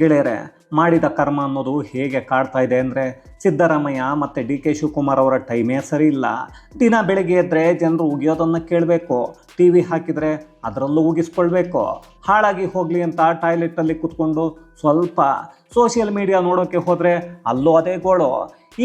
ಗೆಳೆಯರೇ, ಮಾಡಿದ ಕರ್ಮ ಅನ್ನೋದು ಹೇಗೆ ಕಾಡ್ತಾ ಇದೆ ಅಂದರೆ ಸಿದ್ದರಾಮಯ್ಯ ಮತ್ತು ಡಿ ಕೆ ಶಿವಕುಮಾರ್ ಅವರ ಟೈಮೇ ಸರಿ ಇಲ್ಲ. ದಿನ ಬೆಳಗ್ಗೆ ಎದ್ದರೆ ಜನರು ಉಗಿಯೋದನ್ನು ಕೇಳಬೇಕು. ಟಿ ವಿ ಹಾಕಿದರೆ ಅದರಲ್ಲೂ ಉಗಿಸ್ಕೊಳ್ಬೇಕು. ಹಾಳಾಗಿ ಹೋಗಲಿ ಅಂತ ಟಾಯ್ಲೆಟಲ್ಲಿ ಕೂತ್ಕೊಂಡು ಸ್ವಲ್ಪ ಸೋಷಿಯಲ್ ಮೀಡಿಯಾ ನೋಡೋಕ್ಕೆ ಹೋದರೆ ಅಲ್ಲೂ ಅದೇ ಗೋಳು.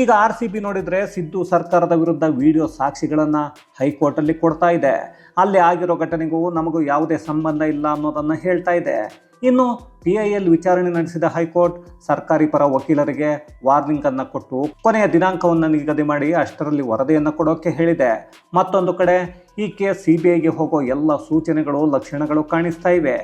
ಈಗ ಆರ್ ಸಿ ಬಿ ನೋಡಿದರೆ ಸಿದ್ದು ಸರ್ಕಾರದ ವಿರುದ್ಧ ವಿಡಿಯೋ ಸಾಕ್ಷಿಗಳನ್ನು ಹೈಕೋರ್ಟಲ್ಲಿ ಕೊಡ್ತಾ ಇದೆ. ಅಲ್ಲಿ ಆಗಿರೋ ಘಟನೆಗೂ ನಮಗೂ ಯಾವುದೇ ಸಂಬಂಧ ಇಲ್ಲ ಅನ್ನೋದನ್ನು ಹೇಳ್ತಾ ಇದೆ. ಇನ್ನು ಪಿ ಐ ಎಲ್ ವಿಚಾರಣೆ ನಡೆಸಿದ ಹೈಕೋರ್ಟ್ ಸರ್ಕಾರಿ ಪರ ವಕೀಲರಿಗೆ ವಾರ್ನಿಂಗ್ ಅನ್ನು ಕೊಟ್ಟು ಕೊನೆಯ ದಿನಾಂಕವನ್ನು ನಿಗದಿ ಮಾಡಿ ಅಷ್ಟರಲ್ಲಿ ವರದಿಯನ್ನು ಕೊಡೋಕೆ ಹೇಳಿದೆ. ಮತ್ತೊಂದು ಕಡೆ ಈ ಕೇಸ್ ಸಿ ಬಿ ಐಗೆ ಹೋಗೋ ಎಲ್ಲ ಸೂಚನೆಗಳು, ಲಕ್ಷಣಗಳು ಕಾಣಿಸ್ತಾ ಇವೆ.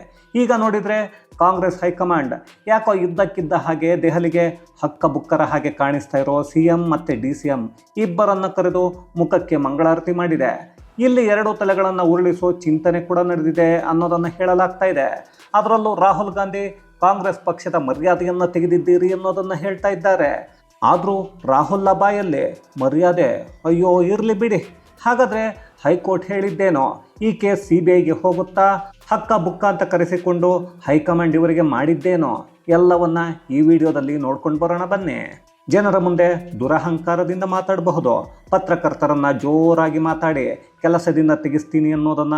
ಈಗ ನೋಡಿದರೆ ಕಾಂಗ್ರೆಸ್ ಹೈಕಮಾಂಡ್ ಯಾಕೋ ಇದ್ದಕ್ಕಿದ್ದ ಹಾಗೆ ದೆಹಲಿಗೆ ಹಕ್ಕ ಬುಕ್ಕರ ಹಾಗೆ ಕಾಣಿಸ್ತಾ ಇರೋ ಸಿ ಎಂ ಮತ್ತು ಡಿ ಸಿ ಎಂ ಇಬ್ಬರನ್ನು ಕರೆದು ಮುಖಕ್ಕೆ ಮಂಗಳಾರತಿ ಮಾಡಿದೆ. ಇಲ್ಲಿ ಎರಡು ತಲೆಗಳನ್ನು ಉರುಳಿಸೋ ಚಿಂತನೆ ಕೂಡ ನಡೆದಿದೆ ಅನ್ನೋದನ್ನು ಹೇಳಲಾಗ್ತಾ ಇದೆ. ಅದರಲ್ಲೂ ರಾಹುಲ್ ಗಾಂಧಿ ಕಾಂಗ್ರೆಸ್ ಪಕ್ಷದ ಮರ್ಯಾದೆಯನ್ನು ತೆಗೆದಿದ್ದೀರಿ ಅನ್ನೋದನ್ನು ಹೇಳ್ತಾ ಇದ್ದಾರೆ. ಆದರೂ ರಾಹುಲ್ ಬಾಯಲ್ಲಿ ಮರ್ಯಾದೆ ಅಯ್ಯೋ ಇರಲಿ ಬಿಡಿ. ಹಾಗಾದರೆ ಹೈಕೋರ್ಟ್ ಹೇಳಿದ್ದೇನೋ ಈ ಕೇಸ್ ಸಿ ಬಿ ಐಗೆ ಹೋಗುತ್ತಾ? ಹಕ್ಕ ಬುಕ್ಕ ಅಂತ ಕರೆಸಿಕೊಂಡು ಹೈಕಮಾಂಡ್ ಇವರಿಗೆ ಮಾಡಿದ್ದೇನೋ? ಎಲ್ಲವನ್ನ ಈ ವಿಡಿಯೋದಲ್ಲಿ ನೋಡ್ಕೊಂಡು ಬರೋಣ ಬನ್ನಿ. ಜನರ ಮುಂದೆ ದುರಹಂಕಾರದಿಂದ ಮಾತಾಡಬಹುದು. ಪತ್ರಕರ್ತರನ್ನು ಜೋರಾಗಿ ಮಾತಾಡಿ, ಕೆಲಸದಿಂದ ತೆಗೆಸ್ತೀನಿ ಅನ್ನೋದನ್ನ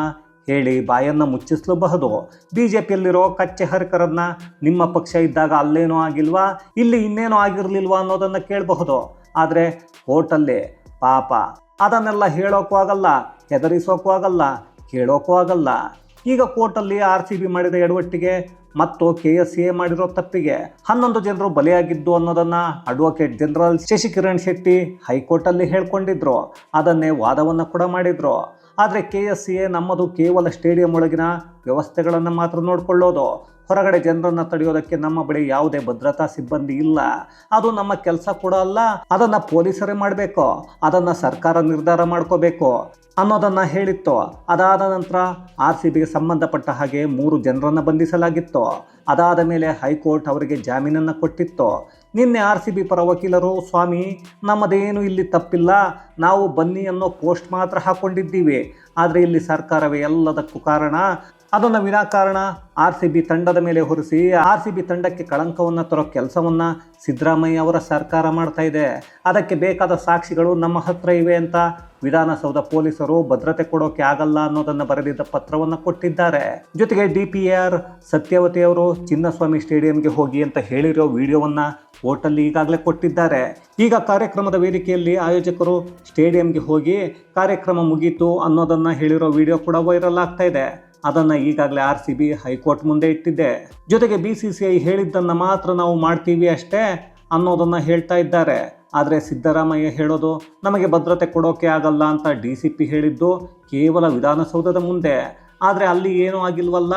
ಹೇಳಿ ಬಾಯನ್ನು ಮುಚ್ಚಿಸಲೂಬಹುದು. ಬಿ ಜೆ ಪಿಯಲ್ಲಿರೋ ಕಚ್ಚೆ ಹರಕರನ್ನ ನಿಮ್ಮ ಪಕ್ಷ ಇದ್ದಾಗ ಅಲ್ಲೇನೋ ಆಗಿಲ್ವಾ, ಇಲ್ಲಿ ಇನ್ನೇನೋ ಆಗಿರಲಿಲ್ವಾ ಅನ್ನೋದನ್ನು ಕೇಳಬಹುದು. ಆದರೆ ಕೋರ್ಟಲ್ಲಿ ಪಾಪ, ಅದನ್ನೆಲ್ಲ ಹೇಳೋಕ್ಕೂ ಆಗಲ್ಲ ಹೆದರಿಸೋಕ್ಕೂ ಆಗಲ್ಲ ಕೇಳೋಕ್ಕೂ ಆಗಲ್ಲ. ಈಗ ಕೋರ್ಟಲ್ಲಿ ಆರ್ ಸಿ ಬಿ ಮಾಡಿದ ಎಡವಟ್ಟಿಗೆ ಮತ್ತು ಕೆ ಎಸ್ ಎ ಮಾಡಿರೋ ತಪ್ಪಿಗೆ ಹನ್ನೊಂದು ಜನರು ಬಲಿಯಾಗಿದ್ದು ಅನ್ನೋದನ್ನ ಅಡ್ವೊಕೇಟ್ ಜನರಲ್ ಶಶಿಕಿರಣ್ ಶೆಟ್ಟಿ ಹೈಕೋರ್ಟಲ್ಲಿ ಹೇಳ್ಕೊಂಡಿದ್ರು. ಅದನ್ನೇ ವಾದವನ್ನು ಕೂಡ ಮಾಡಿದ್ರು. ಆದರೆ ಕೆ ಎಸ್ ಎ ನಮ್ಮದು ಕೇವಲ ಸ್ಟೇಡಿಯಂ ಒಳಗಿನ ವ್ಯವಸ್ಥೆಗಳನ್ನು ಮಾತ್ರ ನೋಡಿಕೊಳ್ಳೋದು. ಹೊರಗಡೆ ಜನರನ್ನು ತಡೆಯೋದಕ್ಕೆ ನಮ್ಮ ಬಳಿ ಯಾವುದೇ ಭದ್ರತಾ ಸಿಬ್ಬಂದಿ ಇಲ್ಲ. ಅದು ನಮ್ಮ ಕೆಲಸ ಕೂಡ ಅಲ್ಲ. ಅದನ್ನು ಪೊಲೀಸರೇ ಮಾಡಬೇಕು. ಅದನ್ನು ಸರ್ಕಾರ ನಿರ್ಧಾರ ಮಾಡ್ಕೋಬೇಕು ಅನ್ನೋದನ್ನು ಹೇಳಿತ್ತು. ಅದಾದ ನಂತರ ಆರ್ ಸಿ ಬಿಗೆ ಸಂಬಂಧಪಟ್ಟ ಹಾಗೆ ಮೂರು ಜನರನ್ನು ಬಂಧಿಸಲಾಗಿತ್ತು. ಅದಾದ ಮೇಲೆ ಹೈಕೋರ್ಟ್ ಅವರಿಗೆ ಜಾಮೀನನ್ನು ಕೊಟ್ಟಿತ್ತು. ನಿನ್ನೆ ಆರ್ ಸಿ ಬಿ ಪರ ವಕೀಲರು, ಸ್ವಾಮಿ, ನಮ್ಮದೇನು ಇಲ್ಲಿ ತಪ್ಪಿಲ್ಲ. ನಾವು ಬನ್ನಿ ಅನ್ನೋ ಪೋಸ್ಟ್ ಮಾತ್ರ ಹಾಕೊಂಡಿದ್ದೀವಿ. ಆದರೆ ಇಲ್ಲಿ ಸರ್ಕಾರವೇ ಎಲ್ಲದಕ್ಕೂ ಕಾರಣ. ಅದನ್ನು ವಿನಾಕಾರಣ. ಆರ್ ಸಿ ಬಿ ತಂಡದ ಮೇಲೆ ಹೊರಿಸಿ ಆರ್ ಸಿ ಬಿ ತಂಡಕ್ಕೆ ಕಳಂಕವನ್ನು ತರೋ ಕೆಲಸವನ್ನು ಸಿದ್ದರಾಮಯ್ಯ ಅವರ ಸರ್ಕಾರ ಮಾಡ್ತಾ ಇದೆ. ಅದಕ್ಕೆ ಬೇಕಾದ ಸಾಕ್ಷಿಗಳು ನಮ್ಮ ಹತ್ರ ಇವೆ ಅಂತ ವಿಧಾನಸೌಧ ಪೊಲೀಸರು ಭದ್ರತೆ ಕೊಡೋಕೆ ಆಗಲ್ಲ ಅನ್ನೋದನ್ನು ಬರೆದಿದ್ದ ಪತ್ರವನ್ನು ಕೊಟ್ಟಿದ್ದಾರೆ. ಜೊತೆಗೆ ಡಿ ಪಿ ಆರ್ ಸತ್ಯವತಿ ಅವರು ಚಿನ್ನಸ್ವಾಮಿ ಸ್ಟೇಡಿಯಂಗೆ ಹೋಗಿ ಅಂತ ಹೇಳಿರೋ ವಿಡಿಯೋವನ್ನು ಓಟಲ್ಲಿ ಈಗಾಗಲೇ ಕೊಟ್ಟಿದ್ದಾರೆ. ಈಗ ಕಾರ್ಯಕ್ರಮದ ವೇದಿಕೆಯಲ್ಲಿ ಆಯೋಜಕರು ಸ್ಟೇಡಿಯಂಗೆ ಹೋಗಿ ಕಾರ್ಯಕ್ರಮ ಮುಗೀತು ಅನ್ನೋದನ್ನು ಹೇಳಿರೋ ವಿಡಿಯೋ ಕೂಡ ವೈರಲ್ ಆಗ್ತಾ ಇದೆ. ಅದನ್ನು ಈಗಾಗಲೇ ಆರ್ ಸಿ ಬಿ ಹೈಕೋರ್ಟ್ ಮುಂದೆ ಇಟ್ಟಿದ್ದೆ ಜೊತೆಗೆ ಬಿ ಸಿ ಸಿ ಐ ಹೇಳಿದ್ದನ್ನು ಮಾತ್ರ ನಾವು ಮಾಡ್ತೀವಿ ಅಷ್ಟೇ ಅನ್ನೋದನ್ನು ಹೇಳ್ತಾ ಇದ್ದಾರೆ. ಆದರೆ ಸಿದ್ದರಾಮಯ್ಯ ಹೇಳೋದು ನಮಗೆ ಭದ್ರತೆ ಕೊಡೋಕೆ ಆಗಲ್ಲ ಅಂತ ಡಿ ಸಿ ಪಿ ಹೇಳಿದ್ದು ಕೇವಲ ವಿಧಾನಸೌಧದ ಮುಂದೆ. ಆದರೆ ಅಲ್ಲಿ ಏನೂ ಆಗಿಲ್ವಲ್ಲ?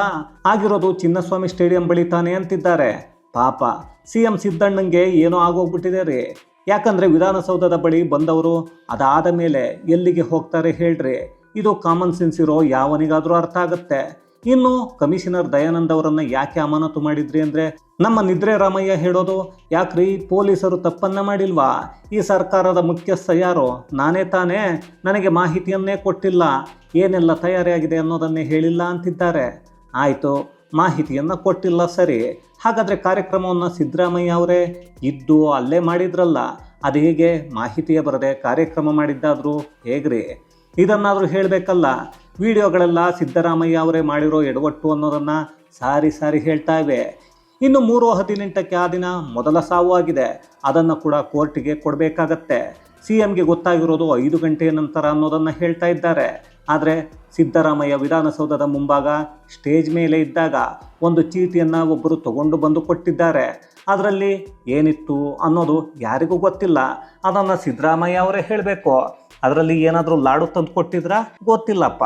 ಆಗಿರೋದು ಚಿನ್ನಸ್ವಾಮಿ ಸ್ಟೇಡಿಯಂ ಬಳಿ ತಾನೆ ಅಂತಿದ್ದಾರೆ. ಪಾಪ, ಸಿ ಎಂ ಸಿದ್ದಣ್ಣಂಗೆ ಏನೋ ಆಗೋಗ್ಬಿಟ್ಟಿದೆ ರೀ. ಯಾಕಂದರೆ ವಿಧಾನಸೌಧದ ಬಳಿ ಬಂದವರು ಅದಾದ ಮೇಲೆ ಎಲ್ಲಿಗೆ ಹೋಗ್ತಾರೆ ಹೇಳ್ರಿ. ಇದು ಕಾಮನ್ ಸೆನ್ಸ್ ಇರೋ ಯಾವನಿಗಾದರೂ ಅರ್ಥ ಆಗುತ್ತೆ. ಇನ್ನು ಕಮಿಷನರ್ ದಯಾನಂದ್ ಅವರನ್ನ ಯಾಕೆ ಅಮಾನತು ಮಾಡಿದ್ರಿ ಅಂದ್ರೆ, ನಮ್ಮ ನಿದ್ರೆ ರಾಮಯ್ಯ ಹೇಳೋದು, ಯಾಕ್ರಿ, ಪೊಲೀಸರು ತಪ್ಪನ್ನ ಮಾಡಿಲ್ವಾ? ಈ ಸರ್ಕಾರದ ಮುಖ್ಯಸ್ಥ ಯಾರು? ನಾನೇ ತಾನೇ? ನನಗೆ ಮಾಹಿತಿಯನ್ನೇ ಕೊಟ್ಟಿಲ್ಲ. ಏನೆಲ್ಲ ತಯಾರಿಯಾಗಿದೆ ಅನ್ನೋದನ್ನೇ ಹೇಳಿಲ್ಲ ಅಂತಿದ್ದಾರೆ. ಆಯಿತು, ಮಾಹಿತಿಯನ್ನು ಕೊಟ್ಟಿಲ್ಲ ಸರಿ. ಹಾಗಾದರೆ ಕಾರ್ಯಕ್ರಮವನ್ನು ಸಿದ್ದರಾಮಯ್ಯ ಅವರೇ ಇದ್ದು ಅಲ್ಲೇ ಮಾಡಿದ್ರಲ್ಲ ಅದು ಹೇಗೆ ಮಾಹಿತಿಯೇ ಬರದೆ ಕಾರ್ಯಕ್ರಮ ಮಾಡಿದ್ದಾದರೂ ಹೇಗ್ರಿ? ಇದನ್ನಾದರೂ ಹೇಳಬೇಕಲ್ಲ, ವಿಡಿಯೋಗಳೆಲ್ಲ ಸಿದ್ದರಾಮಯ್ಯ ಅವರೇ ಮಾಡಿರೋ ಎಡವಟ್ಟು ಅನ್ನೋದನ್ನು ಸಾರಿ ಸಾರಿ ಹೇಳ್ತಾ ಇವೆ. ಇನ್ನು ಮೂರು ಹದಿನೆಂಟಕ್ಕೆ ಆ ದಿನ ಮೊದಲ ಸಾವು ಆಗಿದೆ. ಅದನ್ನು ಕೂಡ ಕೋರ್ಟಿಗೆ ಕೊಡಬೇಕಾಗತ್ತೆ. ಸಿ ಎಂಗೆ ಗೊತ್ತಾಗಿರೋದು ಐದು ಗಂಟೆಯ ನಂತರ ಅನ್ನೋದನ್ನು ಹೇಳ್ತಾ ಇದ್ದಾರೆ. ಆದರೆ ಸಿದ್ದರಾಮಯ್ಯ ವಿಧಾನಸೌಧದ ಮುಂಭಾಗ ಸ್ಟೇಜ್ ಮೇಲೆ ಇದ್ದಾಗ ಒಂದು ಚೀಟಿಯನ್ನು ಒಬ್ಬರು ತಗೊಂಡು ಬಂದು ಕೊಟ್ಟಿದ್ದಾರೆ. ಅದರಲ್ಲಿ ಏನಿತ್ತು ಅನ್ನೋದು ಯಾರಿಗೂ ಗೊತ್ತಿಲ್ಲ. ಅದನ್ನು ಸಿದ್ದರಾಮಯ್ಯ ಅವರೇ ಹೇಳಬೇಕು. ಅದರಲ್ಲಿ ಏನಾದರೂ ಲಾಡು ತಂದು ಕೊಟ್ಟಿದ್ರ? ಗೊತ್ತಿಲ್ಲಪ್ಪ.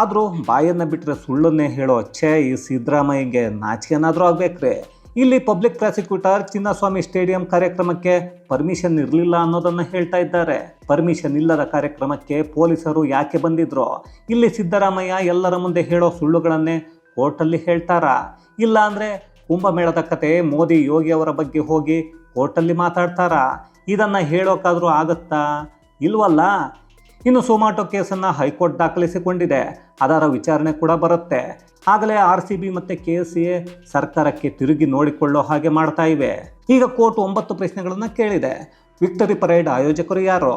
ಆದರೂ ಬಾಯನ್ನು ಬಿಟ್ಟರೆ ಸುಳ್ಳನ್ನೇ ಹೇಳೋ ಛೇ ಈ ಸಿದ್ದರಾಮಯ್ಯಗೆ ನಾಚಿಕೆನಾದರೂ ಆಗ್ಬೇಕ್ರಿ? ಇಲ್ಲಿ ಪಬ್ಲಿಕ್ ಪ್ರಾಸಿಕ್ಯೂಟರ್ ಚಿನ್ನಸ್ವಾಮಿ ಸ್ಟೇಡಿಯಂ ಕಾರ್ಯಕ್ರಮಕ್ಕೆ ಪರ್ಮಿಷನ್ ಇರಲಿಲ್ಲ ಅನ್ನೋದನ್ನು ಹೇಳ್ತಾ ಇದ್ದಾರೆ. ಪರ್ಮಿಷನ್ ಇಲ್ಲದ ಕಾರ್ಯಕ್ರಮಕ್ಕೆ ಪೊಲೀಸರು ಯಾಕೆ ಬಂದಿದ್ರು? ಇಲ್ಲಿ ಸಿದ್ದರಾಮಯ್ಯ ಎಲ್ಲರ ಮುಂದೆ ಹೇಳೋ ಸುಳ್ಳುಗಳನ್ನೇ ಕೋರ್ಟಲ್ಲಿ ಹೇಳ್ತಾರಾ? ಇಲ್ಲ ಅಂದರೆ ಕುಂಭಮೇಳದ ಕತೆ ಮೋದಿ ಯೋಗಿ ಅವರ ಬಗ್ಗೆ ಹೋಗಿ ಕೋರ್ಟಲ್ಲಿ ಮಾತಾಡ್ತಾರಾ? ಇದನ್ನು ಹೇಳೋಕ್ಕಾದರೂ ಆಗತ್ತಾ? ಇಲ್ವಲ್ಲ? ಇನ್ನು ಸೊಮಾಟೊ ಕೇಸನ್ನು ಹೈಕೋರ್ಟ್ ದಾಖಲಿಸಿಕೊಂಡಿದೆ. ಅದರ ವಿಚಾರಣೆ ಕೂಡ ಬರುತ್ತೆ. ಆಗಲೇ ಆರ್ ಸಿ ಬಿ ಮತ್ತು ಕೆ ಎಸ್ ಎ ಸರ್ಕಾರಕ್ಕೆ ತಿರುಗಿ ನೋಡಿಕೊಳ್ಳೋ ಹಾಗೆ ಮಾಡ್ತಾ ಇವೆ. ಈಗ ಕೋರ್ಟ್ ಒಂಬತ್ತು ಪ್ರಶ್ನೆಗಳನ್ನು ಕೇಳಿದೆ. ವಿಕ್ಟರಿ ಪರೇಡ್ ಆಯೋಜಕರು ಯಾರು?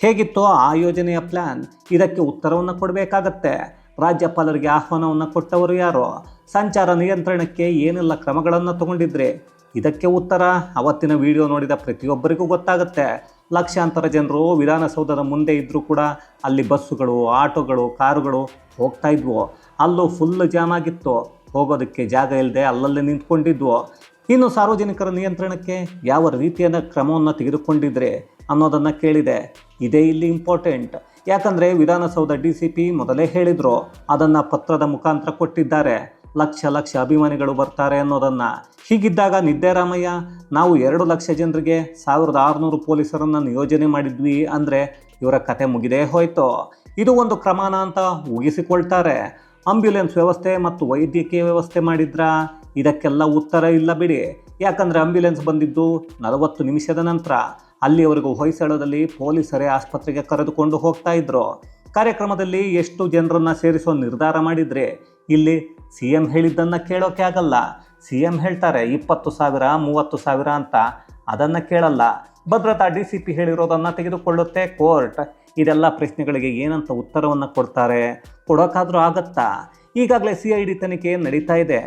ಹೇಗಿತ್ತೋ ಆ ಯೋಜನೆಯ ಪ್ಲ್ಯಾನ್ ಇದಕ್ಕೆ ಉತ್ತರವನ್ನು ಕೊಡಬೇಕಾಗತ್ತೆ. ರಾಜ್ಯಪಾಲರಿಗೆ ಆಹ್ವಾನವನ್ನು ಕೊಟ್ಟವರು ಯಾರು? ಸಂಚಾರ ನಿಯಂತ್ರಣಕ್ಕೆ ಏನೆಲ್ಲ ಕ್ರಮಗಳನ್ನು ತಗೊಂಡಿದ್ರೆ? ಇದಕ್ಕೆ ಉತ್ತರ ಅವತ್ತಿನ ವಿಡಿಯೋ ನೋಡಿದ ಪ್ರತಿಯೊಬ್ಬರಿಗೂ ಗೊತ್ತಾಗುತ್ತೆ. ಲಕ್ಷಾಂತರ ಜನರು ವಿಧಾನಸೌಧದ ಮುಂದೆ ಇದ್ದರೂ ಕೂಡ ಅಲ್ಲಿ ಬಸ್ಸುಗಳು, ಆಟೋಗಳು, ಕಾರುಗಳು ಹೋಗ್ತಾ ಇದ್ವು. ಅಲ್ಲೂ ಫುಲ್ ಜಾಮ್ ಆಗಿತ್ತು. ಹೋಗೋದಕ್ಕೆ ಜಾಗ ಇಲ್ಲದೆ ಅಲ್ಲಲ್ಲೇ ನಿಂತ್ಕೊಂಡಿದ್ವು. ಇನ್ನು ಸಾರ್ವಜನಿಕರ ನಿಯಂತ್ರಣಕ್ಕೆ ಯಾವ ರೀತಿಯ ಕ್ರಮವನ್ನು ತೆಗೆದುಕೊಂಡಿದ್ರೆ ಅನ್ನೋದನ್ನು ಕೇಳಿದೆ. ಇದೇ ಇಲ್ಲಿ ಇಂಪಾರ್ಟೆಂಟ್ ಯಾಕಂದರೆ ವಿಧಾನಸೌಧ ಡಿ ಸಿ ಪಿ ಮೊದಲೇ ಹೇಳಿದರು. ಅದನ್ನು ಪತ್ರದ ಮುಖಾಂತರ ಕೊಟ್ಟಿದ್ದಾರೆ. ಲಕ್ಷ ಲಕ್ಷ ಅಭಿಮಾನಿಗಳು ಬರ್ತಾರೆ ಅನ್ನೋದನ್ನು. ಹೀಗಿದ್ದಾಗ ನಿದ್ದೆರಾಮಯ್ಯ ನಾವು ಎರಡು ಲಕ್ಷ ಜನರಿಗೆ ಸಾವಿರದ ಆರುನೂರು ಪೊಲೀಸರನ್ನು ನಿಯೋಜನೆ ಮಾಡಿದ್ವಿ ಅಂದರೆ ಇವರ ಕತೆ ಮುಗಿದೇ ಹೋಯ್ತು. ಇದು ಒಂದು ಕ್ರಮಾನ ಅಂತ ಮುಗಿಸಿಕೊಳ್ತಾರೆ ಆಂಬ್ಯುಲೆನ್ಸ್ ವ್ಯವಸ್ಥೆ ಮತ್ತು ವೈದ್ಯಕೀಯ ವ್ಯವಸ್ಥೆ ಮಾಡಿದ್ರಾ? ಇದಕ್ಕೆಲ್ಲ ಉತ್ತರ ಇಲ್ಲ ಬಿಡಿ. ಯಾಕಂದರೆ ಆಂಬ್ಯುಲೆನ್ಸ್ ಬಂದಿದ್ದು ನಲವತ್ತು ನಿಮಿಷದ ನಂತರ. ಅಲ್ಲಿವರೆಗೂ ಹೊಯ್ಸಳದಲ್ಲಿ ಪೊಲೀಸರೇ ಆಸ್ಪತ್ರೆಗೆ ಕರೆದುಕೊಂಡು ಹೋಗ್ತಾ ಇದ್ರು. ಕಾರ್ಯಕ್ರಮದಲ್ಲಿ ಎಷ್ಟು ಜನರನ್ನು ಸೇರಿಸೋ ನಿರ್ಧಾರ ಮಾಡಿದ್ರೆ ಇಲ್ಲಿ ಸಿ ಎಂ ಹೇಳಿದ್ದನ್ನು ಕೇಳೋಕೆ ಆಗಲ್ಲ. ಸಿ ಎಂ ಹೇಳ್ತಾರೆ ಇಪ್ಪತ್ತು ಸಾವಿರ, ಮೂವತ್ತು ಸಾವಿರ ಅಂತ. ಅದನ್ನು ಕೇಳಲ್ಲ. ಭದ್ರತಾ ಡಿ ಸಿ ಪಿ ಹೇಳಿರೋದನ್ನು ತೆಗೆದುಕೊಳ್ಳುತ್ತೆ ಕೋರ್ಟ್. ಇದೆಲ್ಲ ಪ್ರಶ್ನೆಗಳಿಗೆ ಏನಂತ ಉತ್ತರವನ್ನು ಕೊಡ್ತಾರೆ? ಕೊಡೋಕ್ಕಾದರೂ ಆಗತ್ತಾ? ಈಗಾಗಲೇ ಸಿ ಐ ಡಿ ತನಿಖೆ ನಡೀತಾ ಇದೆ.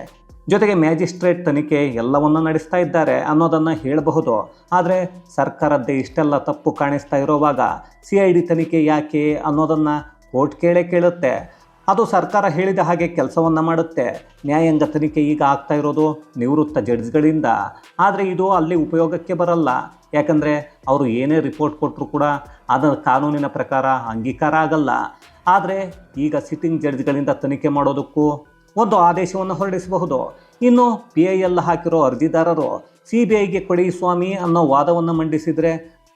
ಜೊತೆಗೆ ಮ್ಯಾಜಿಸ್ಟ್ರೇಟ್ ತನಿಖೆ ಎಲ್ಲವನ್ನು ನಡೆಸ್ತಾ ಇದ್ದಾರೆ ಅನ್ನೋದನ್ನು ಹೇಳಬಹುದು. ಆದರೆ ಸರ್ಕಾರದ್ದೇ ಇಷ್ಟೆಲ್ಲ ತಪ್ಪು ಕಾಣಿಸ್ತಾ ಇರೋವಾಗ ಸಿ ಐ ಡಿ ತನಿಖೆ ಯಾಕೆ ಅನ್ನೋದನ್ನು ಕೋರ್ಟ್ ಕೇಳೇ ಕೇಳುತ್ತೆ. ಅದು ಸರ್ಕಾರ ಹೇಳಿದ ಹಾಗೆ ಕೆಲಸವನ್ನು ಮಾಡುತ್ತೆ. ನ್ಯಾಯಾಂಗ ತನಿಖೆ ಈಗ ಆಗ್ತಾ ಇರೋದು ನಿವೃತ್ತ ಜಡ್ಜ್ಗಳಿಂದ. ಆದರೆ ಇದು ಅಲ್ಲಿ ಉಪಯೋಗಕ್ಕೆ ಬರಲ್ಲ. ಯಾಕಂದರೆ ಅವರು ಏನೇ ರಿಪೋರ್ಟ್ ಕೊಟ್ಟರು ಕೂಡ ಅದರ ಕಾನೂನಿನ ಪ್ರಕಾರ ಅಂಗೀಕಾರ ಆಗಲ್ಲ. ಆದರೆ ಈಗ ಸಿಟ್ಟಿಂಗ್ ಜಡ್ಜ್ಗಳಿಂದ ತನಿಖೆ ಮಾಡೋದಕ್ಕೂ ಒಂದು ಆದೇಶವನ್ನು ಹೊರಡಿಸಬಹುದು. ಇನ್ನು ಪಿ ಐ ಎಲ್ ಹಾಕಿರೋ ಅರ್ಜಿದಾರರು ಸಿ ಬಿ ಐಗೆ ಕೊಡಿ ಸ್ವಾಮಿ ಅನ್ನೋ ವಾದವನ್ನು ಮಂಡಿಸಿದರೆ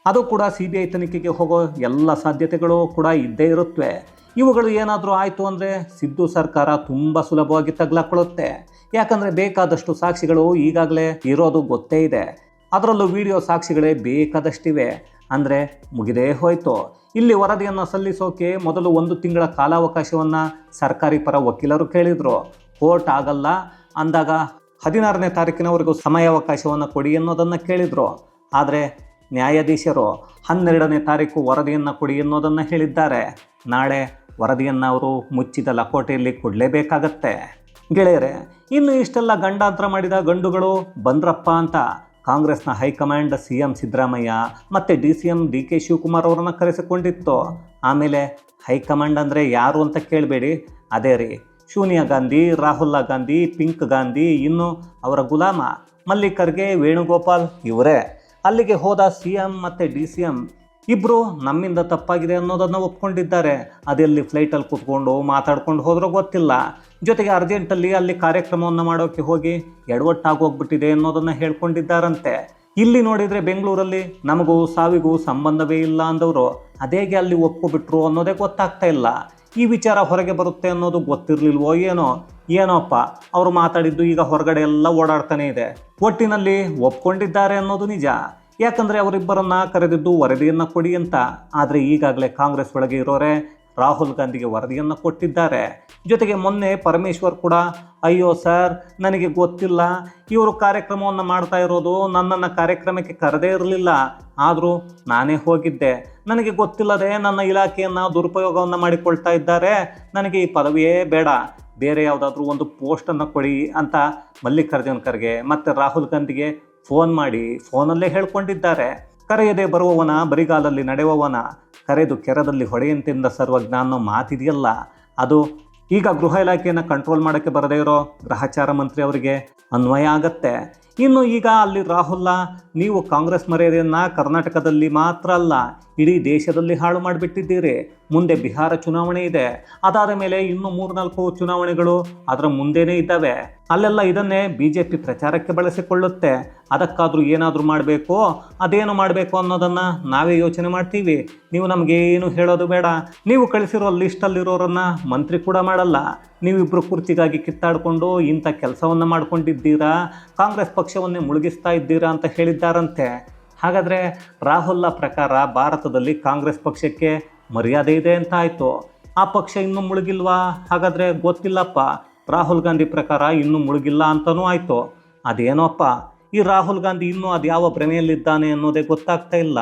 ಅದು ಕೂಡ ಸಿ ಬಿ ಐ ತನಿಖೆಗೆ ಹೋಗೋ ಎಲ್ಲ ಸಾಧ್ಯತೆಗಳು ಕೂಡ ಇದ್ದೇ ಇರುತ್ತವೆ ಇವುಗಳು ಏನಾದರೂ ಆಯಿತು ಅಂದರೆ ಸಿದ್ದು ಸರ್ಕಾರ ತುಂಬ ಸುಲಭವಾಗಿ ತಗ್ಲಾಕೊಳ್ಳುತ್ತೆ ಯಾಕಂದರೆ ಬೇಕಾದಷ್ಟು ಸಾಕ್ಷಿಗಳು ಈಗಾಗಲೇ ಇರೋದು ಗೊತ್ತೇ ಇದೆ. ಅದರಲ್ಲೂ ವಿಡಿಯೋ ಸಾಕ್ಷಿಗಳೇ ಬೇಕಾದಷ್ಟಿವೆ. ಅಂದರೆ ಮುಗಿದೇ ಹೋಯಿತು. ಇಲ್ಲಿ ವರದಿಯನ್ನು ಸಲ್ಲಿಸೋಕೆ ಮೊದಲು ಒಂದು ತಿಂಗಳ ಕಾಲಾವಕಾಶವನ್ನು ಸರ್ಕಾರಿ ಪರ ವಕೀಲರು ಕೇಳಿದರು. ಕೋರ್ಟ್ ಆಗಲ್ಲ. ಅಂದಾಗ ಹದಿನಾರನೇ ತಾರೀಕಿನವರೆಗೂ ಸಮಯಾವಕಾಶವನ್ನು ಕೊಡಿ ಅನ್ನೋದನ್ನು ಕೇಳಿದರು. ಆದರೆ ನ್ಯಾಯಾಧೀಶರು ಹನ್ನೆರಡನೇ ತಾರೀಕು ವರದಿಯನ್ನು ಕೊಡಿ ಅನ್ನೋದನ್ನು ಹೇಳಿದ್ದಾರೆ. ನಾಳೆ ವರದಿಯನ್ನು ಅವರು ಮುಚ್ಚಿದ ಲಕೋಟೆಯಲ್ಲಿ ಕೊಡಲೇಬೇಕಾಗತ್ತೆ ಗೆಳೆಯರೆ, ಇನ್ನು ಇಷ್ಟೆಲ್ಲ ಗಂಡಾಂತರ ಮಾಡಿದ ಗಂಡುಗಳು ಬಂದ್ರಪ್ಪ ಅಂತ ಕಾಂಗ್ರೆಸ್ನ ಹೈಕಮಾಂಡ್ ಸಿ ಎಂ ಸಿದ್ದರಾಮಯ್ಯ ಮತ್ತು D C M D K Shivakumar ಅವರನ್ನು ಕರೆಸಿಕೊಂಡಿತ್ತು. ಆಮೇಲೆ ಹೈಕಮಾಂಡ್ ಅಂದರೆ ಯಾರು ಅಂತ ಕೇಳಬೇಡಿ. ಅದೇ ರೀ ಸೋನಿಯಾ ಗಾಂಧಿ ರಾಹುಲ್ ಗಾಂಧಿ, ಪಿಂಕ್ ಗಾಂಧಿ, ಇನ್ನು ಅವರ ಗುಲಾಮ ಮಲ್ಲಿಕರ್ಗೆ ವೇಣುಗೋಪಾಲ್ ಇವರೇ. ಅಲ್ಲಿಗೆ ಹೋದ ಸಿ ಎಂ ಮತ್ತು ಡಿ ಸಿ ಎಂ ಇಬ್ಬರು ನಮ್ಮಿಂದ ತಪ್ಪಾಗಿದೆ ಅನ್ನೋದನ್ನು ಒಪ್ಕೊಂಡಿದ್ದಾರೆ. ಅದೆಲ್ಲಿ ಫ್ಲೈಟಲ್ಲಿ ಕೂತ್ಕೊಂಡು ಮಾತಾಡ್ಕೊಂಡು ಹೋದ್ರೂ ಗೊತ್ತಿಲ್ಲ. ಜೊತೆಗೆ ಅರ್ಜೆಂಟಲ್ಲಿ ಅಲ್ಲಿ ಕಾರ್ಯಕ್ರಮವನ್ನು ಮಾಡೋಕ್ಕೆ ಹೋಗಿ ಎಡವಟ್ಟಾಗೋಗ್ಬಿಟ್ಟಿದೆ ಅನ್ನೋದನ್ನು ಹೇಳ್ಕೊಂಡಿದ್ದಾರಂತೆ. ಇಲ್ಲಿ ನೋಡಿದರೆ ಬೆಂಗಳೂರಲ್ಲಿ ನಮಗೂ ಸಾವಿಗೂ ಸಂಬಂಧವೇ ಇಲ್ಲ ಅಂದವರು. ಅದೇಗೆ ಅಲ್ಲಿ ಒಪ್ಕೊಬಿಟ್ರು ಅನ್ನೋದೇ ಗೊತ್ತಾಗ್ತಾ ಇಲ್ಲ. ಈ ವಿಚಾರ ಹೊರಗೆ ಬರುತ್ತೆ ಅನ್ನೋದು ಗೊತ್ತಿರಲಿಲ್ವೋ ಏನೋ? ಏನೋಪ್ಪ, ಅವರು ಮಾತಾಡಿದ್ದು ಈಗ ಹೊರಗಡೆ ಎಲ್ಲ ಓಡಾಡ್ತಾನೆ ಇದೆ. ಒಟ್ಟಿನಲ್ಲಿ ಒಪ್ಕೊಂಡಿದ್ದಾರೆ ಅನ್ನೋದು ನಿಜ. ಯಾಕಂದರೆ ಅವರಿಬ್ಬರನ್ನ ಕರೆದಿದ್ದು ವರದಿಯನ್ನು ಕೊಡಿ ಅಂತ. ಆದರೆ ಈಗಾಗಲೇ ಕಾಂಗ್ರೆಸ್ ಒಳಗೆ ಇರೋರೆ ರಾಹುಲ್ ಗಾಂಧಿಗೆ ವರದಿಯನ್ನು ಕೊಟ್ಟಿದ್ದಾರೆ. ಜೊತೆಗೆ ಮೊನ್ನೆ ಪರಮೇಶ್ವರ್ ಕೂಡ, ಅಯ್ಯೋ ಸರ್, ನನಗೆ ಗೊತ್ತಿಲ್ಲ. ಇವರು ಕಾರ್ಯಕ್ರಮವನ್ನು ಮಾಡ್ತಾ ಇರೋದು ನನ್ನನ್ನು ಕಾರ್ಯಕ್ರಮಕ್ಕೆ ಕರೆದೇ ಇರಲಿಲ್ಲ. ಆದರೂ ನಾನೇ ಹೋಗಿದ್ದೆ. ನನಗೆ ಗೊತ್ತಿಲ್ಲದೆ ನನ್ನ ಇಲಾಖೆಯನ್ನು ದುರುಪಯೋಗವನ್ನು ಮಾಡಿಕೊಳ್ತಾ ಇದ್ದಾರೆ. ನನಗೆ ಈ ಪದವಿಯೇ ಬೇಡ. ಬೇರೆ ಯಾವುದಾದ್ರೂ ಒಂದು ಪೋಸ್ಟನ್ನು ಕೊಡಿ ಅಂತ ಮಲ್ಲಿಕಾರ್ಜುನ್ ಖರ್ಗೆ ಮತ್ತು ರಾಹುಲ್ ಗಾಂಧಿಗೆ ಫೋನ್ ಮಾಡಿ ಫೋನಲ್ಲೇ ಹೇಳ್ಕೊಂಡಿದ್ದಾರೆ. ಕರೆಯದೆ ಬರುವವನ, ಬರಿಗಾಲಲ್ಲಿ ನಡೆಯುವವನ ಕರೆದು ಕೆರದಲ್ಲಿ ಹೊಡೆಯಂತಿಂದ ಸರ್ವಜ್ಞ ಮಾತಿದೆಯಲ್ಲ, ಅದು ಈಗ ಗೃಹ ಇಲಾಖೆಯನ್ನು ಕಂಟ್ರೋಲ್ ಮಾಡೋಕ್ಕೆ ಬರದೇ ಇರೋ ಗ್ರಹಚಾರ ಮಂತ್ರಿ ಅವರಿಗೆ ಅನ್ವಯ ಆಗತ್ತೆ. ಇನ್ನು ಈಗ ಅಲ್ಲಿ ರಾಹುಲ್ಲ ನೀವು ಕಾಂಗ್ರೆಸ್ ಮರ್ಯಾದೆಯನ್ನು ಕರ್ನಾಟಕದಲ್ಲಿ ಮಾತ್ರ ಅಲ್ಲ, ಇಡೀ ದೇಶದಲ್ಲಿ ಹಾಳು ಮಾಡಿಬಿಟ್ಟಿದ್ದೀರಿ. ಮುಂದೆ ಬಿಹಾರ ಚುನಾವಣೆ ಇದೆ. ಅದಾದ ಮೇಲೆ ಇನ್ನೂ ಮೂರ್ನಾಲ್ಕು ಚುನಾವಣೆಗಳು ಅದರ ಮುಂದೆನೇ ಇದ್ದಾವೆ. ಅಲ್ಲೆಲ್ಲ ಇದನ್ನೇ ಬಿ ಜೆ ಪಿ ಪ್ರಚಾರಕ್ಕೆ ಬಳಸಿಕೊಳ್ಳುತ್ತೆ. ಅದಕ್ಕಾದರೂ ಏನಾದರೂ ಮಾಡಬೇಕು? ಅದೇನು ಮಾಡಬೇಕು ಅನ್ನೋದನ್ನು ನಾವೇ ಯೋಚನೆ ಮಾಡ್ತೀವಿ. ನೀವು ನಮಗೆ ಏನು ಹೇಳೋದು ಬೇಡ. ನೀವು ಕಳಿಸಿರೋ ಲಿಸ್ಟಲ್ಲಿರೋರನ್ನು ಮಂತ್ರಿ ಕೂಡ ಮಾಡಲ್ಲ. ನೀವಿಬ್ಬರು ಕುರ್ಚಿಗಾಗಿ ಕಿತ್ತಾಡಿಕೊಂಡು ಇಂಥ ಕೆಲಸವನ್ನು ಮಾಡ್ಕೊಂಡಿದ್ದೀರಾ? ಕಾಂಗ್ರೆಸ್ ಪಕ್ಷವನ್ನೇ ಮುಳುಗಿಸ್ತಾ ಇದ್ದೀರಾ ಅಂತ ಹೇಳಿದ್ದಾರಂತೆ. ಹಾಗಾದರೆ ರಾಹುಲ್ನ ಪ್ರಕಾರ ಭಾರತದಲ್ಲಿ ಕಾಂಗ್ರೆಸ್ ಪಕ್ಷಕ್ಕೆ ಮರ್ಯಾದೆ ಇದೆ ಅಂತ ಆಯಿತು ಆ ಪಕ್ಷ ಇನ್ನೂ ಮುಳುಗಿಲ್ವಾ? ಹಾಗಾದರೆ ಗೊತ್ತಿಲ್ಲಪ್ಪ. ರಾಹುಲ್ ಗಾಂಧಿ ಪ್ರಕಾರ ಇನ್ನೂ ಮುಳುಗಿಲ್ಲ ಅಂತಲೂ ಆಯಿತು. ಅದೇನೋಪ್ಪ? ಈ ರಾಹುಲ್ ಗಾಂಧಿ ಇನ್ನೂ ಅದು ಯಾವ ಭ್ರಮೆಯಲ್ಲಿದ್ದಾನೆ ಅನ್ನೋದೇ ಗೊತ್ತಾಗ್ತಾ ಇಲ್ಲ.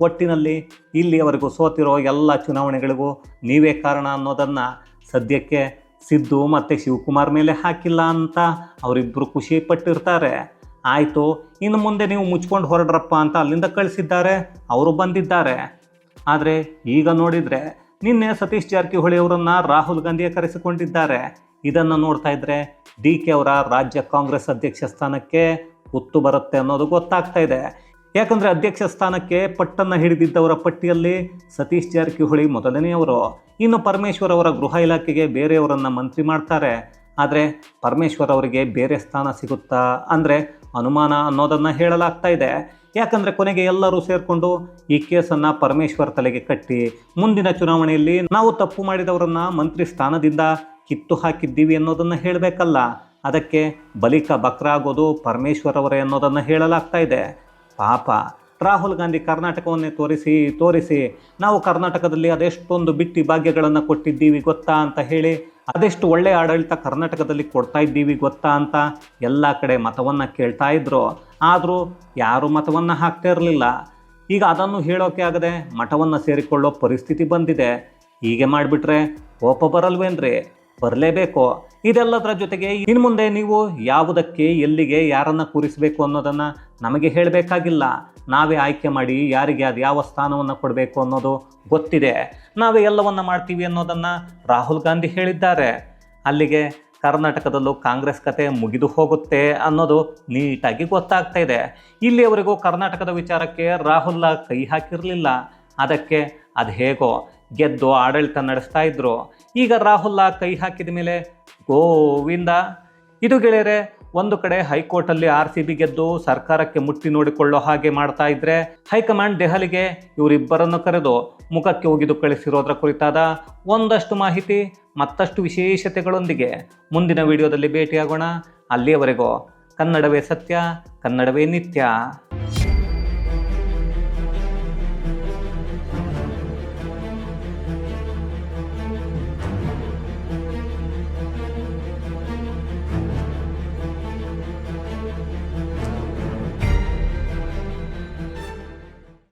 ಒಟ್ಟಿನಲ್ಲಿ ಇಲ್ಲಿಯವರೆಗೂ ಸೋತಿರೋ ಎಲ್ಲ ಚುನಾವಣೆಗಳಿಗೂ ನೀವೇ ಕಾರಣ ಅನ್ನೋದನ್ನು ಸದ್ಯಕ್ಕೆ ಸಿದ್ದು ಮತ್ತು ಶಿವಕುಮಾರ್ ಮೇಲೆ ಹಾಕಿಲ್ಲ ಅಂತ ಅವರಿಬ್ಬರು ಖುಷಿ ಪಟ್ಟಿರ್ತಾರೆ. ಆಯಿತು, ಇನ್ನು ಮುಂದೆ ನೀವು ಮುಚ್ಕೊಂಡು ಹೊರಡ್ರಪ್ಪ ಅಂತ ಅಲ್ಲಿಂದ ಕಳಿಸಿದ್ದಾರೆ. ಅವರು ಬಂದಿದ್ದಾರೆ. ಆದರೆ ಈಗ ನೋಡಿದರೆ ನಿನ್ನೆ ಸತೀಶ್ ಜಾರಕಿಹೊಳಿ ಅವರನ್ನು ರಾಹುಲ್ ಗಾಂಧಿಯ ಕರೆಸಿಕೊಂಡಿದ್ದಾರೆ. ಇದನ್ನು ನೋಡ್ತಾ ಇದ್ದರೆ ಡಿ ಕೆ ಅವರ ರಾಜ್ಯ ಕಾಂಗ್ರೆಸ್ ಅಧ್ಯಕ್ಷ ಸ್ಥಾನಕ್ಕೆ ಹುತ್ತು ಬರುತ್ತೆ ಅನ್ನೋದು ಗೊತ್ತಾಗ್ತಾ ಇದೆ. ಯಾಕಂದರೆ ಅಧ್ಯಕ್ಷ ಸ್ಥಾನಕ್ಕೆ ಪಟ್ಟನ್ನು ಹಿಡಿದಿದ್ದವರ ಪಟ್ಟಿಯಲ್ಲಿ ಸತೀಶ್ ಜಾರಕಿಹೊಳಿ ಮೊದಲನೆಯವರು ಇನ್ನು ಪರಮೇಶ್ವರ್ ಅವರ ಗೃಹ ಇಲಾಖೆಗೆ ಬೇರೆಯವರನ್ನು ಮಂತ್ರಿ ಮಾಡ್ತಾರೆ. ಆದರೆ ಪರಮೇಶ್ವರ್ ಅವರಿಗೆ ಬೇರೆ ಸ್ಥಾನ ಸಿಗುತ್ತಾ? ಅಂದರೆ ಅನುಮಾನ ಅನ್ನೋದನ್ನು ಹೇಳಲಾಗ್ತಾ ಇದೆ. ಯಾಕಂದರೆ ಕೊನೆಗೆ ಎಲ್ಲರೂ ಸೇರಿಕೊಂಡು ಈ ಕೇಸನ್ನು ಪರಮೇಶ್ವರ್ ತಲೆಗೆ ಕಟ್ಟಿ ಮುಂದಿನ ಚುನಾವಣೆಯಲ್ಲಿ ನಾವು ತಪ್ಪು ಮಾಡಿದವರನ್ನು ಮಂತ್ರಿ ಸ್ಥಾನದಿಂದ ಕಿತ್ತು ಹಾಕಿದ್ದೀವಿ ಅನ್ನೋದನ್ನು ಹೇಳಬೇಕಲ್ಲ. ಅದಕ್ಕೆ ಬಲಿಕ ಬಕ್ರ ಆಗೋದು ಪರಮೇಶ್ವರ್ ಅವರೇ ಅನ್ನೋದನ್ನು ಹೇಳಲಾಗ್ತಾ ಇದೆ. ಪಾಪ, ರಾಹುಲ್ ಗಾಂಧಿ ಕರ್ನಾಟಕವನ್ನೇ ತೋರಿಸಿ ತೋರಿಸಿ ನಾವು ಕರ್ನಾಟಕದಲ್ಲಿ ಅದೆಷ್ಟೊಂದು ಬಿಟ್ಟಿ ಭಾಗ್ಯಗಳನ್ನು ಕೊಟ್ಟಿದ್ದೀವಿ ಗೊತ್ತಾ ಅಂತ ಹೇಳಿ ಅದೆಷ್ಟು ಒಳ್ಳೆ ಆಡಳಿತ ಕರ್ನಾಟಕದಲ್ಲಿ ಕೊಡ್ತಾ ಇದ್ದೀವಿ ಗೊತ್ತಾ ಅಂತ ಎಲ್ಲ ಕಡೆ ಮತವನ್ನು ಕೇಳ್ತಾ ಇದ್ರು. ಆದರೂ ಯಾರೂ ಮತವನ್ನು ಹಾಕ್ತಾ ಇರಲಿಲ್ಲ. ಈಗ ಅದನ್ನು ಹೇಳೋಕೆ ಆಗದೆ ಮಠವನ್ನು ಸೇರಿಕೊಳ್ಳೋ ಪರಿಸ್ಥಿತಿ ಬಂದಿದೆ. ಹೀಗೆ ಮಾಡಿಬಿಟ್ರೆ ಕೋಪ ಬರಲ್ವೇನ್ರಿ? ಬರಲೇಬೇಕು. ಇದೆಲ್ಲದರ ಜೊತೆಗೆ ಇನ್ನು ಮುಂದೆ ನೀವು ಯಾವುದಕ್ಕೆ, ಎಲ್ಲಿಗೆ, ಯಾರನ್ನು ಕೂರಿಸಬೇಕು ಅನ್ನೋದನ್ನು ನಮಗೆ ಹೇಳಬೇಕಾಗಿಲ್ಲ. ನಾವೇ ಆಯ್ಕೆ ಮಾಡಿ ಯಾರಿಗೆ ಅದು ಯಾವ ಸ್ಥಾನವನ್ನು ಕೊಡಬೇಕು ಅನ್ನೋದು ಗೊತ್ತಿದೆ. ನಾವೇ ಎಲ್ಲವನ್ನ ಮಾಡ್ತೀವಿ ಅನ್ನೋದನ್ನು ರಾಹುಲ್ ಗಾಂಧಿ ಹೇಳಿದ್ದಾರೆ. ಅಲ್ಲಿಗೆ ಕರ್ನಾಟಕದಲ್ಲೂ ಕಾಂಗ್ರೆಸ್ ಕತೆ ಮುಗಿದು ಹೋಗುತ್ತೆ ಅನ್ನೋದು ನೀಟಾಗಿ ಗೊತ್ತಾಗ್ತಾ ಇದೆ. ಇಲ್ಲಿಯವರೆಗೂ ಕರ್ನಾಟಕದ ವಿಚಾರಕ್ಕೆ ರಾಹುಲ್ ಕೈ ಹಾಕಿರಲಿಲ್ಲ. ಅದಕ್ಕೆ ಅದು ಹೇಗೋ ಗೆದ್ದು ಆಡಳಿತ ನಡೆಸ್ತಾ ಇದ್ರು. ಈಗ ರಾಹುಲ್ ಕೈ ಹಾಕಿದ ಮೇಲೆ ಗೋವಿಂದ. ಇದು ಗೆಳೆಯರೆ ಒಂದು ಕಡೆ ಹೈಕೋರ್ಟಲ್ಲಿ ಆರ್ ಸಿ ಬಿ ಗೆದ್ದು ಸರ್ಕಾರಕ್ಕೆ ಮುಟ್ಟಿ ನೋಡಿಕೊಳ್ಳೋ ಹಾಗೆ ಮಾಡ್ತಾ ಇದ್ರೆ ಹೈಕಮಾಂಡ್ ದೆಹಲಿಗೆ ಇವರಿಬ್ಬರನ್ನು ಕರೆದು ಮುಖಕ್ಕೆ ಒಗಿದು ಕಳಿಸಿರೋದ್ರ ಕುರಿತಾದ ಒಂದಷ್ಟು ಮಾಹಿತಿ, ಮತ್ತಷ್ಟು ವಿಶೇಷತೆಗಳೊಂದಿಗೆ ಮುಂದಿನ ವಿಡಿಯೋದಲ್ಲಿ ಭೇಟಿಯಾಗೋಣ. ಅಲ್ಲಿಯವರೆಗೂ ಕನ್ನಡವೇ ಸತ್ಯ, ಕನ್ನಡವೇ ನಿತ್ಯ.